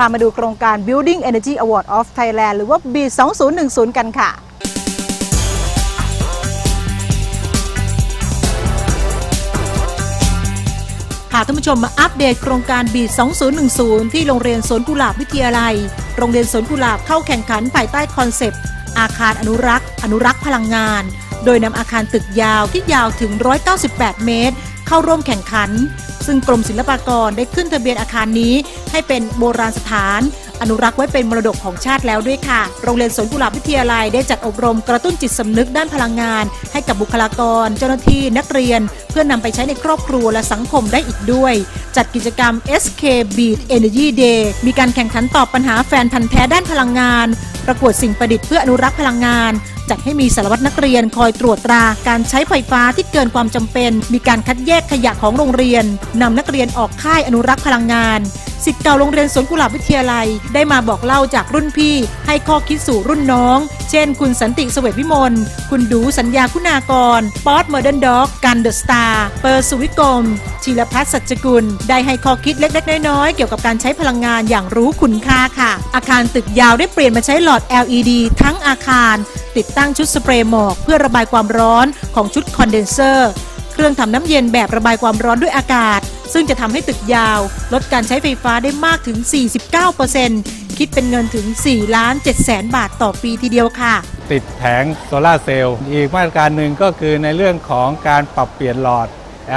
พามาดูโครงการ Building Energy Award of Thailand หรือว่า B 2010 กันค่ะพาท่านผู้ชมมาอัปเดตโครงการบี2010 ที่โรงเรียนสวนกุหลาบวิทยาลัย โรงเรียนสวนกุหลาบเข้าแข่งขันภายใต้คอนเซปต์ อาคารอนุรักษ์ อนุรักษ์พลังงาน โดยนำอาคารตึกยาวที่ยาวถึง 198 เมตร เข้าร่วมแข่งขัน ซึ่งกรมศิลปากรได้ขึ้นทะเบียนอาคารนี้ ให้เป็นโบราณสถาน อนุรักษ์ไว้เป็นมรดกของชาติแล้วด้วยค่ะ โรงเรียนสวนกุหลาบวิทยาลัยได้จัดอบรมกระตุ้นจิตสำนึกด้านพลังงาน ให้กับบุคลากร เจ้าหน้าที่นักเรียน เพื่อนำไปใช้ในครอบครัวและสังคมได้อีกด้วย จัดกิจกรรม SK Beat Energy Day มีการแข่งขันตอบปัญหาแฟนพันธ์แท้ด้านพลังงาน ประกวดสิ่งประดิษฐ์เพื่ออนุรักษ์พลังงาน จัดให้มีสารวัตรนักเรียนคอยตรวจตราการใช้ไฟฟ้าที่เกินความจำเป็น มีการคัดแยกขยะของโรงเรียนนำนักเรียนออกค่ายอนุรักษ์พลังงาน สิทธิ์เก่าโรงเรียนสวนกุหลาบวิทยาลัย ได้มาบอกเล่าจากรุ่นพี่ ให้ข้อคิดสู่รุ่นน้อง เช่น คุณสันติเสวตวิมล คุณดูสัญญาคุณากร ป๊อตเมอร์เดนด็อก กันเดอะสตาร์ เปอร์สุวิกรมธีรพัฒน์สัจจกุล ได้ให้ข้อคิดเล็กๆ น้อยๆ เกี่ยวกับการใช้พลังงานอย่างรู้คุณค่าค่ะ อาคารตึกยาวได้เปลี่ยนมาใช้หลอด LED ทั้งอาคาร ติดตั้งชุดสเปรย์หมอกเพื่อระบายความร้อนของชุดคอนเดนเซอร์ เครื่องทำน้ำเย็นแบบระบายความร้อนด้วยอากาศ ซึ่งจะทำให้ตึกยาว ลดการใช้ไฟฟ้าได้มากถึง 49%คิดเป็นเงินถึง 4 ล้าน7แสนบาทต่อปีทีเดียวค่ะ ติดแผงโซลาเซลล์อีกมาตรการหนึ่งก็คือในเรื่องของการปรับเปลี่ยนหลอด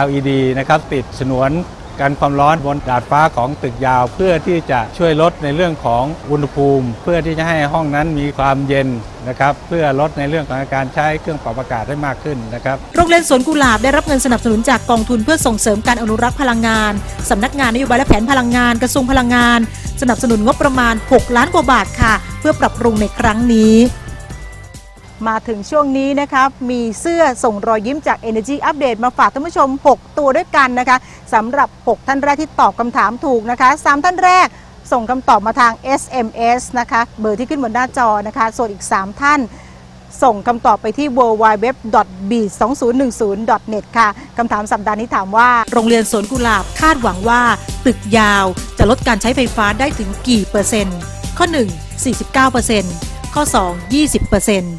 LED นะครับติดฉนวน กันความร้อนบนดาดฟ้าของตึกยาว เพื่อที่จะช่วยลดในเรื่องของอุณหภูมิ เพื่อที่จะให้ห้องนั้นมีความเย็นนะครับเพื่อลดในเรื่องของการใช้เครื่องปรับอากาศให้มากขึ้นนะครับโรงเรียนสวนกุหลาบได้รับเงินสนับสนุนจากกองทุนเพื่อส่งเสริมการอนุรักษ์พลังงานสำนักงานนโยบายและแผนพลังงานกระทรวงพลังงาน สนับสนุนงบประมาณ 6 ล้านกว่าบาทค่ะ เพื่อปรับปรุงในครั้งนี้ มาถึงช่วงนี้นะครับมีเสื้อส่งรอยยิ้มจาก Energy Update มาฝากท่านผู้ชม 6 ตัวด้วยกันนะคะสำหรับ 6 ท่านแรกที่ตอบคำถามถูกนะคะ 3 ท่านแรกส่งคำตอบมาทาง SMS นะคะเบอร์ที่ขึ้นบนหน้าจอนะคะ ส่วนอีก 3 ท่านส่งคำตอบไปที่ www.b2010.net ค่ะ คำถามสัปดาห์นี้ถามว่า โรงเรียนสวนกุหลาบคาดหวังว่า ตึกยาวจะลดการใช้ไฟฟ้าได้ถึงกี่เปอร์เซ็นต์ ข้อ 1 49%ข้อ 2 20%